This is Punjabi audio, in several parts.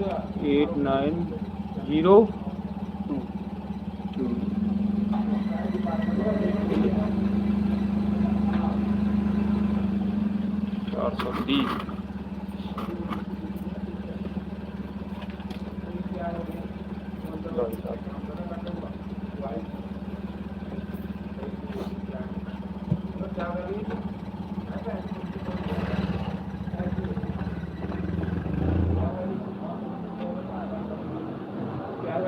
एट नाइन जीरो टू चार सौ तीस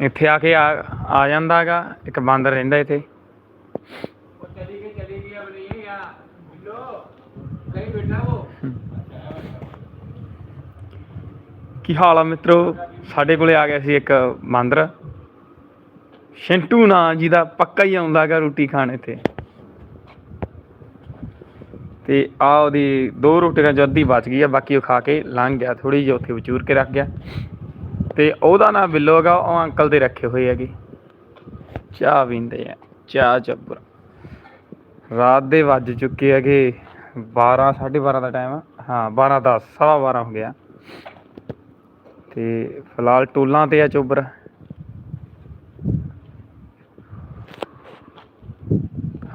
ਇੱਥੇ ਆ ਕੇ ਆ ਜਾਂਦਾ ਹੈਗਾ, ਇੱਕ ਬਾਂਦਰ ਰਹਿੰਦਾ ਇੱਥੇ। ਕੀ ਹਾਲ ਆ ਮਿੱਤਰੋ? ਸਾਡੇ ਕੋਲੇ ਆ ਗਿਆ ਸੀ ਇੱਕ ਬਾਂਦਰ। ਸ਼ਿੰਟੂ ਨਾਂ ਦਾ ਪੱਕਾ ਹੀ ਆਉਂਦਾ ਹੈਗਾ ਰੋਟੀ ਖਾਣ ਇੱਥੇ। ਤੇ ਆ ਉਹਦੀ ਦੋ ਰੋਟੀਆਂ ਜਦ ਦੀ ਬਚ ਗਈ ਆ, ਬਾਕੀ ਉਹ ਖਾ ਕੇ ਲੰਘ ਗਿਆ ਥੋੜੀ ਜਿਹੀ ਉੱਥੇ ਵਿਚੂਰ ਕੇ ਰੱਖ ਗਿਆ। ਤੇ ਉਹਦਾ ਨਾਂ ਬਿੱਲੋ ਹੈਗਾ, ਉਹ ਅੰਕਲ ਦੇ ਰੱਖੇ ਹੋਏ ਹੈਗੇ। ਚਾਹ ਪੀਂਦੇ ਆ, ਚਾਹ ਚੱਬਰ। ਰਾਤ ਦੇ ਵੱਜ ਚੁੱਕੇ ਹੈਗੇ 12 12:30 ਦਾ ਟਾਈਮ ਹਾਂ 12 10 ਸਵਾ 12 ਹੋ ਗਿਆ। ਤੇ ਫਿਲਹਾਲ ਟੋਲਾਂ ਤੇ ਆ ਚੋਬਰ।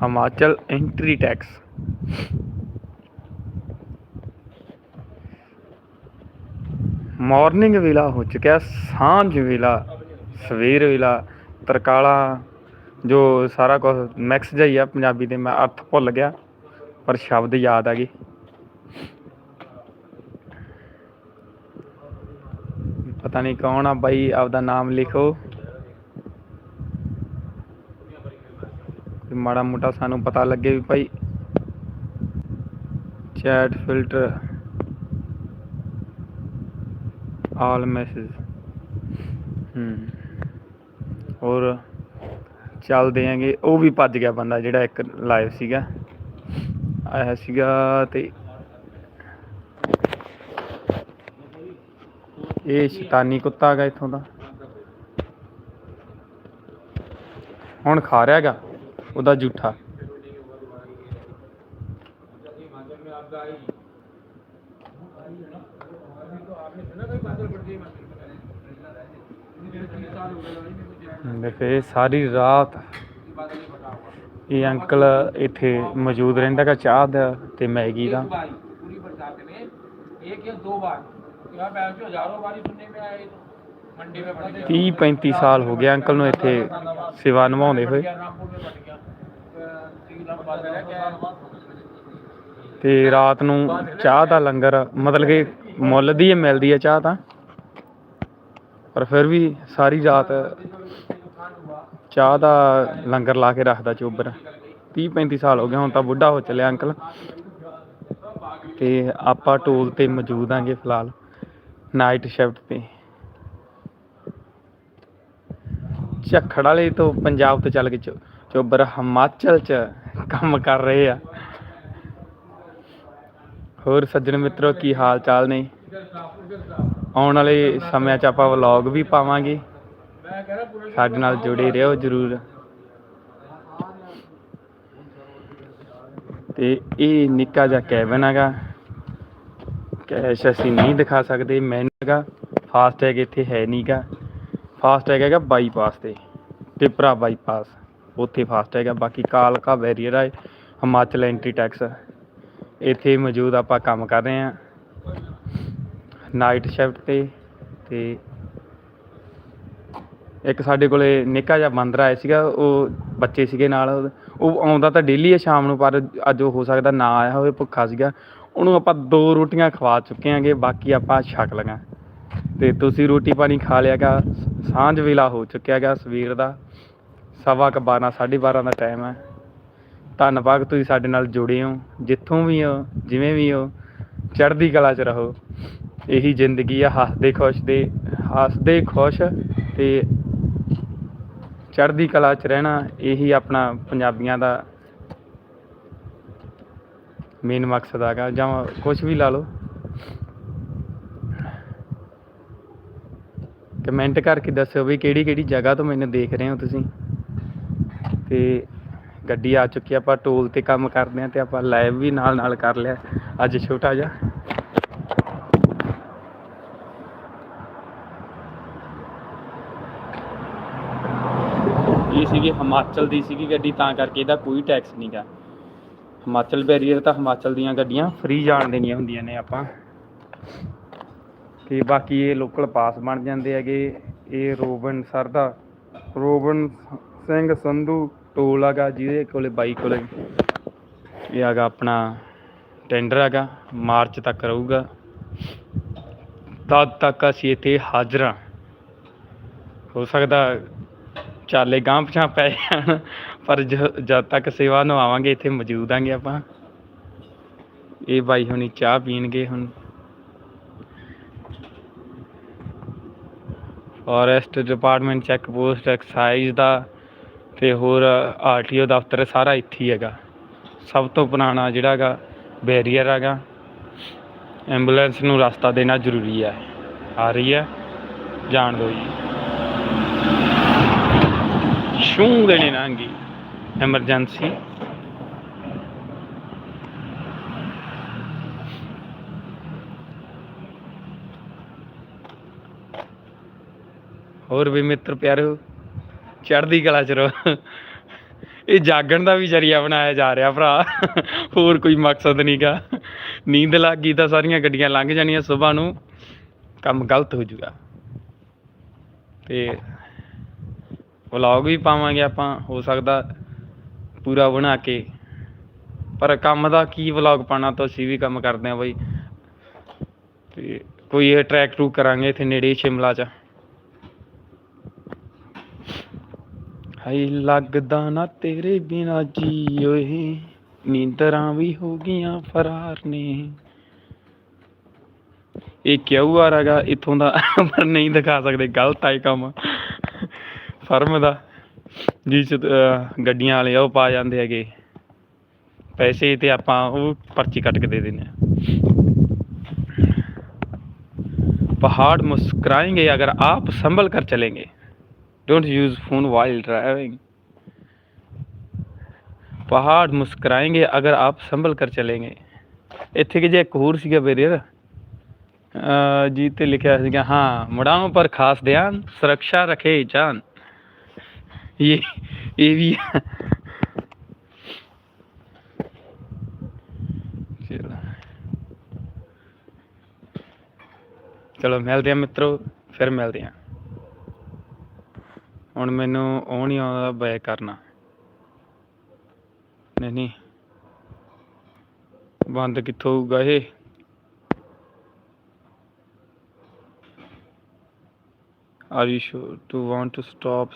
ਹਿਮਾਚਲ ਐਂਟਰੀ ਟੈਕਸ ਮਾਰਨਿੰਗ ਵੇਲਾ ਹੋ ਚੁੱਕਿਆ, ਸਾਂਝ ਵੇਲਾ, ਸਵੇਰ ਵੇਲਾ, ਤਰਕਾਲਾ, ਜੋ ਸਾਰਾ ਕੁਝ ਮਿਕਸ ਜਿਹਾ ਆ ਪੰਜਾਬੀ ਦੇ ਮੈਂ ਅਰਥ ਭੁੱਲ ਗਿਆ, ਪਰ ਸ਼ਬਦ ਯਾਦ ਆ ਗਏ। ਪਤਾ ਨਹੀਂ ਕੌਣ ਆ, ਬਾਈ, ਆਪਦਾ ਨਾਮ ਲਿਖੋ। ਮਾੜਾ ਮੋਟਾ ਸਾਨੂੰ ਪਤਾ ਲੱਗੇ ਵੀ ਭਾਈ ਚੈਟ ਫਿਲਟਰ ਆਲ ਮੈਸੇਜ। ਹੂੰ। ਚੱਲਦੇ ਆਂਗੇ ਉਹ ਵੀ ਭੱਜ ਗਿਆ ਬੰਦਾ ਜਿਹੜਾ ਇੱਕ ਲਾਈਵ ਸੀਗਾ। ਆਇਆ ਸੀਗਾ ਤੇ ਇਹ ਸ਼ੈਤਾਨੀ ਕੁੱਤਾ ਹੈਗਾ ਇੱਥੋਂ ਦਾ। ਹੁਣ ਖਾ ਰਿਹਾ ਹੈਗਾ। ਉਹਦਾ ਜੂਠਾ। ਦੇਖੋ ਇਹ ਸਾਰੀ ਰਾਤ ਇਹ ਅੰਕਲ ਇੱਥੇ ਮੌਜੂਦ ਰਹਿੰਦਾ ਕਾ ਚਾਹ ਦਾ ਤੇ ਮੈਗੀ ਦਾ। ਪੂਰੀ ਬਰਸਾਤ ਮੇ ਇੱਕ ਜਾਂ ਦੋ ਵਾਰ। ਯਾ ਬੈਲ ਚ ਹਜ਼ਾਰੋਂ ਵਾਰੀ ਸੁਣਨੇ ਮੇ ਆਏ ਮੰਡੀ ਮੇ ਬਣ 30 35 ਸਾਲ ਹੋ ਗਿਆ ਅੰਕਲ ਨੂੰ ਇੱਥੇ ਸੇਵਾ ਨਿਭਾਉਂਦੇ ਹੋਏ। ਤੇ ਰਾਤ ਨੂੰ ਚਾਹ ਦਾ ਲੰਗਰ ਮਤਲਬ ਕਿ ਮੁੱਲ ਦੀ ਹੀ ਮਿਲਦੀ ਹੈ ਚਾਹ ਤਾਂ। ਪਰ ਫਿਰ ਵੀ ਸਾਰੀ ਰਾਤ ਚਾਹ ਦਾ ਲੰਗਰ ਲਾ ਕੇ ਰੱਖਦਾ ਚੋਬਰ 30 35 ਸਾਲ ਹੋ ਗਏ, ਹੁਣ ਤਾਂ ਬੁੱਢਾ ਹੋ ਚੱਲਿਆ ਅੰਕਲ। ਤੇ ਆਪਾਂ ਟੋਲ ਤੇ ਮੌਜੂਦ ਆਂਗੇ ਫਿਲਹਾਲ ਨਾਈਟ ਸ਼ਿਫਟ ਤੇ। ਝੱਖੜ ਵਾਲੇ ਤੋਂ ਪੰਜਾਬ ਤੋਂ ਚੱਲ ਕੇ ਚੋ- ਚੋਬਰ ਹਿਮਾਚਲ ਚ ਕੰਮ ਕਰ ਰਹੇ ਆ। ਹੋਰ ਸੱਜਣ ਮਿੱਤਰੋ, ਕੀ ਹਾਲ ਚਾਲ ਨੇ? ਆਉਣ ਵਾਲੇ ਸਮਿਆਂ 'ਚ ਆਪਾਂ ਵਲੌਗ ਵੀ ਪਾਵਾਂਗੇ। ਸਾਡੇ ਨਾਲ ਜੁੜੇ ਰਹੋ ਜਰੂਰ। ਤੇ ਇਹ ਨਿੱਕਾ ਜਿਹਾ ਕੈਬਨ ਹੈਗਾ। ਕੈਸ਼ ਅਸੀਂ ਨਹੀਂ ਦਿਖਾ ਸਕਦੇ ਮੈਨੂੰ ਹੈਗਾ। ਫਾਸਟੈਗ ਇੱਥੇ ਹੈ ਨਹੀਂਗਾ। ਫਾਸਟੈਗ ਹੈਗਾ ਬਾਈਪਾਸ ਤੇ। ਟਿਪਰਾ ਬਾਈਪਾਸ ਉੱਥੇ ਫਾਸਟੈਗ ਹੈ ਬਾਕੀ ਕਾਲਕਾ ਬੈਰੀਅਰ ਹੈ ਹਿਮਾਚਲ ਐਂਟਰੀ ਟੈਕਸ ਇੱਥੇ ਮੌਜੂਦ ਆਪਾਂ ਕੰਮ ਕਰ ਰਹੇ ਹਾਂ। ਨਾਈਟ ਸ਼ਿਫਟ ਤੇ ਤੇ ਇੱਕ ਸਾਡੇ ਕੋਲੇ ਨਿੱਕਾ ਜਿਹਾ ਬਾਂਦਰ ਆਇਆ ਸੀਗਾ, ਉਹ ਬੱਚੇ ਸੀਗੇ ਨਾਲ। ਉਹ ਆਉਂਦਾ ਤਾਂ ਡੇਲੀ ਹੈ ਸ਼ਾਮ ਨੂੰ, ਪਰ ਅੱਜ ਉਹ ਹੋ ਸਕਦਾ ਨਾ ਆਇਆ ਹੋਵੇ, ਭੁੱਖਾ ਸੀਗਾ। ਉਹਨੂੰ ਆਪਾਂ ਦੋ ਰੋਟੀਆਂ ਖਵਾ ਚੁੱਕੇ ਆਂਗੇ ਬਾਕੀ ਆਪਾਂ ਛਕ ਲਗਾ ਤੇ ਤੁਸੀਂ ਰੋਟੀ ਪਾਣੀ ਖਾ ਲਿਆਗਾ ਸਾਂਝ ਵੇਲਾ ਹੋ ਚੁੱਕਿਆ ਗਾ ਸਵੇਰ ਦਾ। ਸਵਾ ਕੁ 12 12:30 ਦਾ ਟਾਈਮ ਹੈ ਧੰਨਵਾਦ ਤੁਸੀਂ ਸਾਡੇ ਨਾਲ ਜੁੜੇ ਹੋ, ਜਿੱਥੋਂ ਵੀ ਹੋ, ਜਿਵੇਂ ਵੀ ਹੋ, ਚੜ੍ਹਦੀ ਕਲਾ 'ਚ ਰਹੋ। ਇਹੀ ਜ਼ਿੰਦਗੀ ਆ, ਹੱਸਦੇ ਖੁਸ਼ ਦੇ, ਹੱਸਦੇ ਖੁਸ਼ ਤੇ ਚੜ੍ਹਦੀ ਕਲਾ 'ਚ ਰਹਿਣਾ, ਇਹੀ ਆਪਣਾ ਪੰਜਾਬੀਆਂ ਦਾ ਮੇਨ ਮਕਸਦ ਹੈਗਾ। ਜਾਂ ਕੁਝ ਵੀ ਲਾ ਲਓ। ਕਮੈਂਟ ਕਰਕੇ ਦੱਸਿਓ ਵੀ ਕਿਹੜੀ ਕਿਹੜੀ ਜਗ੍ਹਾ ਤੋਂ ਮੈਨੂੰ ਦੇਖ ਰਹੇ ਹੋ ਤੁਸੀਂ। ਤੇ ਗੱਡੀ ਆ ਚੁੱਕੀ ਆਪਾਂ ਟੋਲ ਤੇ ਕੰਮ ਕਰਦੇ ਆ ਤੇ ਆਪਾਂ ਲਾਈਵ ਵੀ ਨਾਲ ਨਾਲ ਕਰ ਲਿਆ। ਅੱਜ ਛੋਟਾ ਜਿਹਾ। ਇਹ ਸੀਗੀ ਹਿਮਾਚਲ ਦੀ ਸੀਗੀ ਗੱਡੀ ਤਾਂ ਕਰਕੇ ਇਹਦਾ ਕੋਈ ਟੈਕਸ ਨਹੀਂਗਾ ਹਿਮਾਚਲ ਬੈਰੀਅਰ ਤਾਂ ਹਿਮਾਚਲ ਦੀਆਂ ਗੱਡੀਆਂ ਫ੍ਰੀ ਜਾਣ ਦੇਣੀਆਂ ਹੁੰਦੀਆਂ ਨੇ ਆਪਾਂ। ਤੇ ਬਾਕੀ ਇਹ ਲੋਕਲ ਪਾਸ ਬਣ ਜਾਂਦੇ ਹੈਗੇ ਇਹ ਰੋਬਨ ਸਰ ਦਾ ਰੋਬਨ ਸਿੰਘ ਸੰਧੂ ਟੋਲ ਹੈਗਾ ਜਿਹਦੇ ਕੋਲੇ, ਬਾਈ ਕੋਲੇ। ਇਹ ਹੈਗਾ ਆਪਣਾ ਟੈਂਡਰ ਹੈਗਾ ਮਾਰਚ ਤੱਕ ਰਹੂਗਾ। ਤਦ ਤੱਕ ਅਸੀਂ ਇੱਥੇ ਹਾਜ਼ਰ ਹਾਂ ਹੋ ਸਕਦਾ ਚਾਲੇ ਗਾਂਹ ਪਛਾਂ ਪੈ ਜਾਣ, ਪਰ ਜਦ ਤੱਕ ਸੇਵਾ ਨਿਭਾਵਾਂਗੇ, ਇੱਥੇ ਮੌਜੂਦ ਆਂਗੇ ਆਪਾਂ। ਇਹ ਬਾਈ ਹੁਣੀ ਚਾਹ ਪੀਣਗੇ ਹੁਣ। Forest department check post excise ਦਾ ਤੇ ਹੋਰ ਆਰਟੀਓ ਦਫ਼ਤਰ ਸਾਰਾ ਇੱਥੇ ਹੀ ਹੈਗਾ। ਸਭ ਤੋਂ ਪੁਰਾਣਾ ਜਿਹੜਾ ਹੈਗਾ, ਬੈਰੀਅਰ ਹੈਗਾ। ਐਂਬੂਲੈਂਸ ਨੂੰ ਰਸਤਾ ਦੇਣਾ ਜ਼ਰੂਰੀ ਹੈ। ਆ ਰਹੀ ਹੈ। ਜਾਣ ਦਿਓ ਜੀ। ਸ਼ੂ ਦੇਣੇ ਨਾਂਗੀ ਐਮਰਜੈਂਸੀ। ਹੋਰ ਵੀ ਮਿੱਤਰ ਪਿਆਰਿਓ ਚੜ੍ਹਦੀ ਕਲਾ ਚ ਰਹੋ। ਇਹ ਜਾਗਣ ਦਾ ਵੀ ਜਰੀਆ ਬਣਾਇਆ ਜਾ ਰਿਹਾ ਭਰਾ। ਹੋਰ ਕੋਈ ਮਕਸਦ ਨਹੀਂਗਾ ਨੀਂਦ ਲੱਗ ਗਈ ਤਾਂ ਸਾਰੀਆਂ ਗੱਡੀਆਂ ਲੰਘ ਜਾਣੀਆਂ ਸਵੇਰ ਨੂੰ। ਕੰਮ ਗਲਤ ਹੋ ਜਾਊਗਾ ਤੇ ਵਲੌਗ ਵੀ ਪਾਵਾਂਗੇ ਆਪਾਂ, ਹੋ ਸਕਦਾ ਪੂਰਾ ਬਣਾ ਕੇ। ਪਰ ਕੰਮ ਦਾ ਕੀ ਵਲੌਗ ਪਾਣਾ, ਤਾਂ ਅਸੀਂ ਵੀ ਕੰਮ ਕਰਦੇ ਆ ਬਈ। ਤੇ ਕੋਈ ਇਹ ਟਰੈਕ ਟੂ ਕਰਾਂਗੇ ਇੱਥੇ ਨੇੜੇ ਸ਼ਿਮਲਾ ਚ। ਹਾਈ ਲੱਗਦਾ ਨਾ ਤੇਰੇ ਬਿਨਾ ਜੀ ਓਏ। ਨੀਂਦਰਾਂ ਵੀ ਹੋ ਗਈਆਂ ਫਰਾਰ ਨੇ। ਇਹ ਕਿਉਂ ਆ ਰਗਾ ਇਥੋਂ ਦਾ ਪਰ ਨਹੀਂ ਦਿਖਾ ਸਕਦੇ। ਗਲਤ ਆਈ ਕੰਮ। ਫਰਮ ਦਾ। ਜੀ ਗੱਡੀਆਂ ਵਾਲੇ ਉਹ ਪਾ ਜਾਂਦੇ ਹੈਗੇ। ਪੈਸੇ ਤੇ ਆਪਾਂ ਉਹ ਪਰਚੀ ਕੱਟ ਕੇ ਦੇ ਦਿੰਦੇ ਹਾਂ ਪਹਾੜ ਮੁਸਕਰਾਏਂਗੇ, ਅਗਰ ਆਪ ਸੰਭਲ ਕਰ ਚਲेंगे Don't use phone while driving ਪਹਾੜ ਮੁਸਕਰਾਏਂਗੇ ਅਗਰ ਆਪ ਸੰਭਲ ਕਰ ਚਲੇਂਗੇ ਇੱਥੇ ਕਿ ਜੇ ਇੱਕ ਹੋਰ ਸੀਗਾ ਬੈਰੀਅਰ ਜੀ ਤੇ ਲਿਖਿਆ ਸੀਗਾ ਹਾਂ ਮੁੜਾਂ ਪਰ ਖਾਸ ਧਿਆਨ ਸੁਰੱਖਿਆ ਰੱਖੇ ਜਾਨ ਇਹ ਇਹ ਵੀ ਹੈ। ਚਲੋ ਚਲੋ ਮਿਲਦੇ ਆ ਮਿੱਤਰੋ ਫਿਰ ਮਿਲਦੇ ਆ ਹੁਣ ਮੈਨੂੰ ਉਹ ਨਹੀਂ ਆਉਂਦਾ ਬੈਕ ਕਰਨਾ। ਨਹੀਂ ਨਹੀਂ। ਬੰਦ ਕਿੱਥੋਂ ਹੋਊਗਾ ਇਹ? Are you sure to want to stop?